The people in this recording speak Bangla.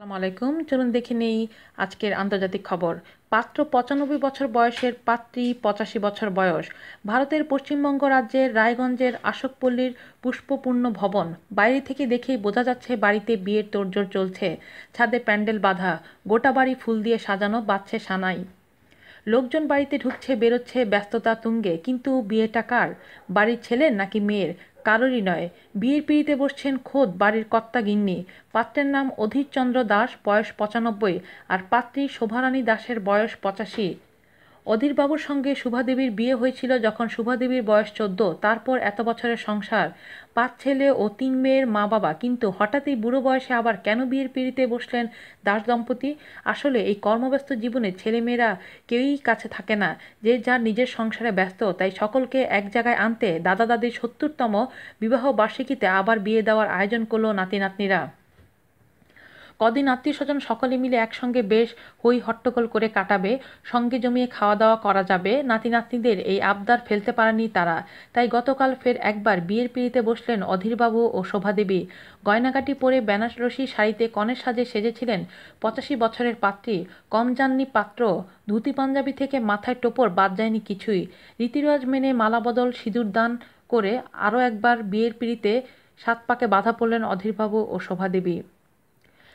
আসসালামু আলাইকুম। চলুন দেখে নেই আজকের আন্তর্জাতিক খবর। পাত্র পঁচানব্বই বছর বয়সের পাত্রী পঁচাশি বছর বয়স। ভারতের পশ্চিমবঙ্গ রাজ্যের রায়গঞ্জের আশোকপল্লীর পুষ্পপূর্ণ ভবন। বাইরে থেকে দেখেই বোঝা যাচ্ছে বাড়িতে বিয়ের তোড়জোড় চলছে। ছাদে প্যান্ডেল বাঁধা, গোটা বাড়ি ফুল দিয়ে সাজানো বাচ্ছে সানাই। লোকজন বাড়িতে ঢুকছে, বেরোচ্ছে ব্যস্ততা তুঙ্গে, কিন্তু বিয়েটা কার? বাড়ির ছেলের নাকি মেয়ের? কারোরই নয়। বিয়ের পিড়িতে বসছেন খোদ বাড়ির কর্তা গিন্নি পাত্রের নাম অধীরচন্দ্র দাস, বয়স পঁচানব্বই, আর পাত্রী শোভারানী দাসের বয়স পঁচাশি। অধীরবাবুর সঙ্গে শুভাদেবীর বিয়ে হয়েছিল যখন শুভাদেবীর বয়স চোদ্দ, তারপর এত বছরের সংসার, পাঁচ ছেলে ও তিন মেয়ের মা বাবা কিন্তু হঠাৎই বুড়ো বয়সে আবার কেন বিয়ের পিড়িতে বসলেন দাস দম্পতি? আসলে এই কর্মব্যস্ত জীবনে ছেলেমেয়েরা কেউই কাছে থাকে না। যে যার নিজের সংসারে ব্যস্ত, তাই সকলকে এক জায়গায় আনতে দাদা দাদির সত্তরতম বিবাহ বার্ষিকীতে আবার বিয়ে দেওয়ার আয়োজন করল নাতি নাতনিরা কদিন আত্মীয় স্বজন সকলে মিলে একসঙ্গে বেশ হই হট্টগোল করে কাটাবে, সঙ্গে জমিয়ে খাওয়া দাওয়া করা যাবে। নাতি নাতনিদের এই আবদার ফেলতে পারেনি তারা। তাই গতকাল ফের একবার বিয়ের পিড়িতে বসলেন অধীরবাবু ও শোভাদেবী। গয়নাকাটি পরে বেনারসি শাড়িতে কনের সাজে সেজেছিলেন পঁচাশি বছরের পাত্রী। কম যাননি পাত্র, ধুতি পাঞ্জাবি থেকে মাথায় টোপর বাদ যায়নি কিছুই। রীতিরাজ মেনে মালাবদল সিঁদুর দান করে আরও একবার বিয়ের পিড়িতে সাত পাকে বাধা পড়লেন অধীরবাবু ও শোভাদেবী।